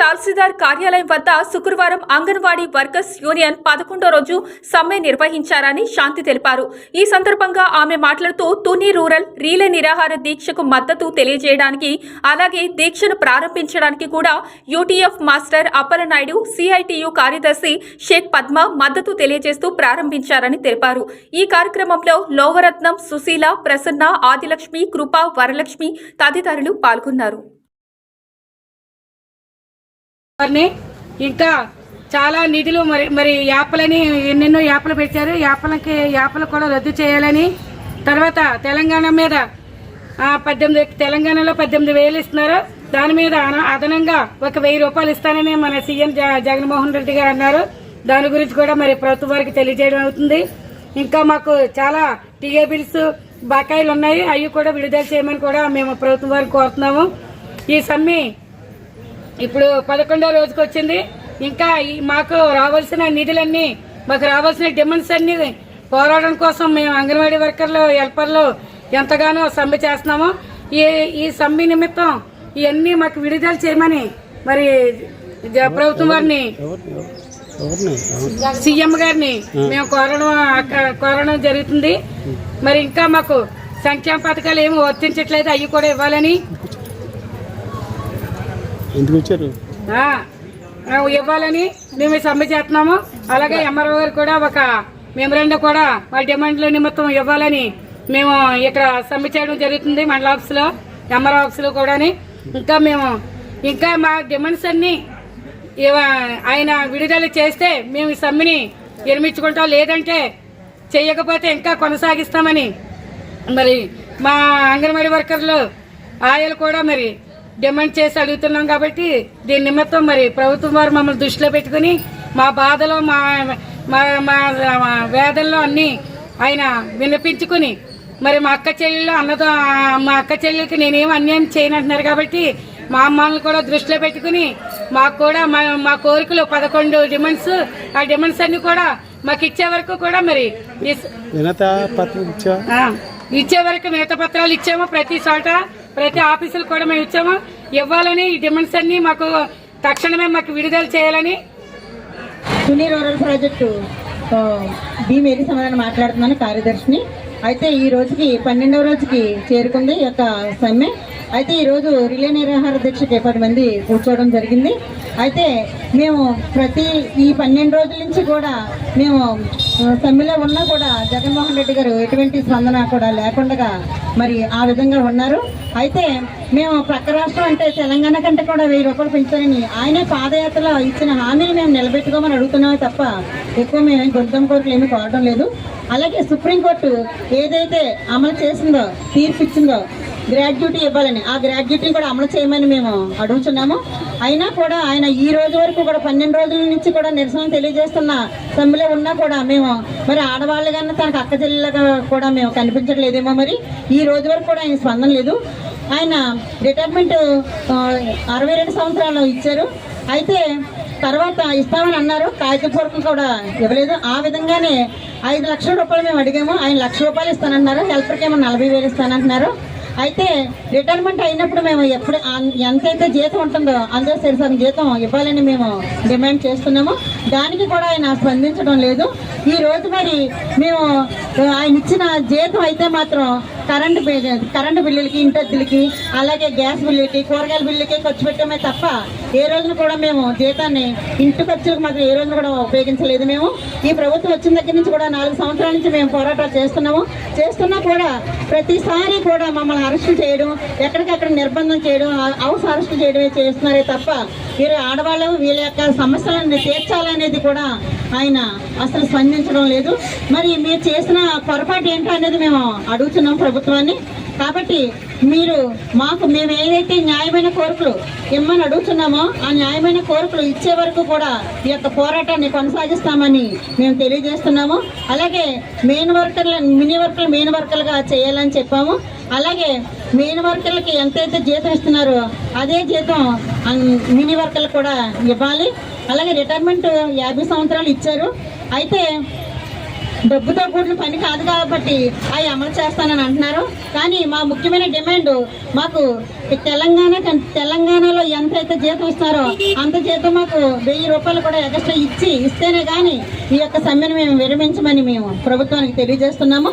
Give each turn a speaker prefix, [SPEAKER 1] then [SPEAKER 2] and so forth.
[SPEAKER 1] తహసీల్దార్ కార్యాలయం వద్ద శుక్రవారం అంగన్వాడీ వర్కర్స్ యూనియన్ పదకొండో రోజు సమ్మె నిర్వహించారని శాంతి తెలిపారు. ఈ సందర్భంగా ఆమె మాట్లాడుతూ తుని రూరల్ రీలే నిరాహార దీక్షకు మద్దతు తెలియజేయడానికి అలాగే దీక్షను ప్రారంభించడానికి కూడా యూటీఎఫ్ మాస్టర్ అప్పలనాయుడు సిఐటియు కార్యదర్శి షేక్ పద్మ మద్దతు తెలియజేస్తూ ప్రారంభించారని తెలిపారు. ఈ కార్యక్రమంలో లోవరత్నం సుశీల ప్రసన్న ఆదిలక్ష్మి కృప వరలక్ష్మి తదితరులు పాల్గొన్నారు.
[SPEAKER 2] వారిని ఇంకా చాలా నిధులు మరి మరి యాపలని ఎన్నెన్నో యాపలు పెట్టారు. యాపలకి యాపలు కూడా రద్దు చేయాలని తర్వాత తెలంగాణ మీద పద్దెనిమిది తెలంగాణలో పద్దెనిమిది వేలు ఇస్తున్నారు. దాని మీద అన- అదనంగా ఒక వెయ్యి రూపాయలు ఇస్తానని మన సీఎం జగన్మోహన్ రెడ్డి గారు అన్నారు. దాని గురించి కూడా మరి ప్రభుత్వం వారికి తెలియజేయడం అవుతుంది. ఇంకా మాకు చాలా టీఏ బిల్స్ బకాయిలు ఉన్నాయి. అవి కూడా విడుదల చేయమని కూడా మేము ప్రభుత్వం వారికి కోరుతున్నాము. ఈ సమ్మె ఇప్పుడు పదకొండో రోజుకి వచ్చింది ఇంకా మాకు రావాల్సిన నిధులన్నీ మాకు రావాల్సిన డిమాండ్స్ అన్ని పోరాటం కోసం మేము అంగన్వాడీ వర్కర్లు హెల్పర్లు ఎంతగానో సమ్మె చేస్తున్నాము. ఈ ఈ సమ్మె నిమిత్తం ఇవన్నీ మాకు విడుదల చేయమని మరి ప్రభుత్వం వారిని సీఎం గారిని మేము కోరడం కోరడం జరుగుతుంది. మరి ఇంకా మాకు సంక్షేమ పథకాలు ఏమి వర్తించట్లేదు అవి కూడా ఇవ్వాలని
[SPEAKER 3] ఎందుకు వచ్చారు
[SPEAKER 2] ఇవ్వాలని మేము సమ్మె చేస్తున్నాము. అలాగే ఎంఆర్ఓ గారు కూడా ఒక మెమరాండం కూడా మా డిమాండ్ల నిమిత్తం ఇవ్వాలని మేము ఇక్కడ సమ్మె చేయడం జరుగుతుంది మండల ఆఫీస్లో ఎంఆర్ఓ ఆఫీస్ కూడాని. ఇంకా మేము ఇంకా మా డిమాండ్స్ అన్ని ఆయన విడుదల చేస్తే మేము ఈ సమ్మెని విరమించుకుంటాం లేదంటే చేయకపోతే ఇంకా కొనసాగిస్తామని. మరి మా అంగన్వాడీ వర్కర్లు ఆయలు కూడా మరి డిమాండ్ చేసి అడుగుతున్నాం కాబట్టి దీని నిమిత్తం మరి ప్రభుత్వం వారు మమ్మల్ని దృష్టిలో పెట్టుకుని మా బాధలో మా మా వేదనలో అన్ని ఆయన వినిపించుకుని మరి మా అక్క చెల్లెళ్ళు అన్నదో మా అక్క చెల్లెలకి నేనేం అన్యాయం చేయను అంటున్నారు కాబట్టి మా అమ్మల్ని కూడా దృష్టిలో పెట్టుకుని మాకు కూడా మా మా కోరికలు పదకొండు డిమాండ్స్ ఆ డిమాండ్స్ అన్ని కూడా మాకు ఇచ్చే వరకు కూడా మరి
[SPEAKER 3] ఇచ్చే
[SPEAKER 2] వరకు మిగతా పత్రాలు ఇచ్చాము. ప్రతి చోట ప్రతి ఆఫీసులు కూడా మేము ఇచ్చాము. ఇవ్వాలని ఈ డిమాండ్స్ అన్ని మాకు తక్షణమే మాకు విడుదల చేయాలని.
[SPEAKER 4] సునీ రూరల్ ప్రాజెక్టు ఆ, బి మేరీ మాట్లాడుతున్నాను కార్యదర్శిని. అయితే ఈ రోజుకి పన్నెండవ రోజుకి చేరుకుంది ఈ యొక్క సమ్మె. అయితే ఈరోజు రిలే నిరాహార దీక్షకి పది మంది కూర్చోవడం జరిగింది. అయితే మేము ప్రతి ఈ పన్నెండు రోజుల నుంచి కూడా మేము సమ్మెలో ఉన్నా కూడా జగన్మోహన్ రెడ్డి గారు ఎటువంటి స్పందన కూడా లేకుండా మరి ఆ విధంగా ఉన్నారు. అయితే మేము ప్రక్క రాష్ట్రం అంటే తెలంగాణ కంటే కూడా వెయ్యి రూపాయలు పెంచాలని ఆయనే పాదయాత్రలో ఇచ్చిన హామీని మేము నిలబెట్టుకోమని అడుగుతున్నామే తప్ప ఎక్కువ మేము గొంతం కోరికలు ఏమీ కోరడం లేదు. అలాగే సుప్రీంకోర్టు ఏదైతే అమలు చేసిందో తీర్పు ఇచ్చిందో గ్రాడ్యుటీ ఇవ్వాలని. ఆ గ్రాడ్యుటీని కూడా అమలు చేయమని మేము అడుగుతున్నాము అయినా కూడా ఆయన ఈ రోజు వరకు కూడా పన్నెండు రోజుల నుంచి కూడా నిరసన తెలియజేస్తున్న సమ్మెలో ఉన్నా కూడా మేము మరి ఆడవాళ్ళు కన్నా తనకు అక్క చెల్లెలుగా కూడా మేము కనిపించట్లేదేమో మరి. ఈ రోజు వరకు కూడా ఆయన స్పందన లేదు. ఆయన రిటైర్మెంట్ అరవై రెండు సంవత్సరాలు ఇచ్చారు. అయితే తర్వాత ఇస్తామని అన్నారు. కాగితపూర్వకం కూడా ఇవ్వలేదు. ఆ విధంగానే ఐదు లక్షల రూపాయలు మేము అడిగాము. ఆయన లక్ష రూపాయలు ఇస్తానన్నారు. హెల్పర్కి ఏమో నలభై వేలు ఇస్తానంటున్నారు. అయితే రిటైర్మెంట్ అయినప్పుడు మేము ఎప్పుడు అన్- ఎంతైతే జీతం ఉంటుందో అందులో సరిసరి జీతం ఇవ్వాలని మేము డిమాండ్ చేస్తున్నాము. దానికి కూడా ఆయన స్పందించడం లేదు. ఈ రోజు మరి మేము ఆయన ఇచ్చిన జీతం అయితే మాత్రం కరెంటు బిల్ కరెంటు బిల్లులకి ఇంటద్దులకి అలాగే గ్యాస్ బిల్లులకి కూరగాయల బిల్లులకి ఖర్చు పెట్టామే తప్ప ఏ రోజున కూడా మేము జీతాన్ని ఇంటి ఖర్చులకు మాత్రం ఏ రోజున కూడా ఉపయోగించలేదు మేము. ఈ ప్రభుత్వం వచ్చిన దగ్గర నుంచి కూడా నాలుగు సంవత్సరాల నుంచి మేము పోరాటాలు చేస్తున్నాము. చేస్తున్నా కూడా ప్రతిసారి కూడా మమ్మల్ని అరెస్టు చేయడం ఎక్కడికక్కడ నిర్బంధం చేయడం హౌస్ అరెస్ట్ చేయడమే చేస్తున్నారే తప్ప వీరు ఆడవాళ్ళు వీళ్ళ యొక్క సమస్యలను తీర్చాలనేది కూడా ఆయన అసలు స్పందించడం లేదు. మరి మీరు చేసిన పొరపాటు ఏంటో అనేది మేము అడుగుతున్నాం. ప్రభుత్వాన్ని. కాబట్టి మీరు మాకు మేము ఏదైతే న్యాయమైన కోరికలు ఇమ్మని అడుగుతున్నామో ఆ న్యాయమైన కోరికలు ఇచ్చే వరకు కూడా ఈ యొక్క పోరాటాన్ని కొనసాగిస్తామని మేము తెలియజేస్తున్నాము. అలాగే మెయిన్ వర్కర్ల మినీ వర్కర్లు మెయిన్ వర్కర్లుగా చేయాలని చెప్పాము. అలాగే మెయిన్ వర్కర్లకి ఎంతైతే జీతం ఇస్తున్నారో అదే జీతం మినీ వర్కర్లు కూడా ఇవ్వాలి. అలాగే రిటైర్మెంట్ యాభై సంవత్సరాలు ఇచ్చారు. అయితే డబ్బుతో కూడిన పని కాదు కాబట్టి అవి అమలు చేస్తానని అంటున్నారు. కానీ మా ముఖ్యమైన డిమాండ్ మాకు తెలంగాణ తెలంగాణలో ఎంత అయితే జీతం ఇస్తారో అంత జీతం మాకు వెయ్యి రూపాయలు కూడా ఎక్స్ట్రా ఇచ్చి ఇస్తేనే కానీ ఈ యొక్క సమ్మెను మేము విరమించమని మేము ప్రభుత్వానికి తెలియజేస్తున్నాము.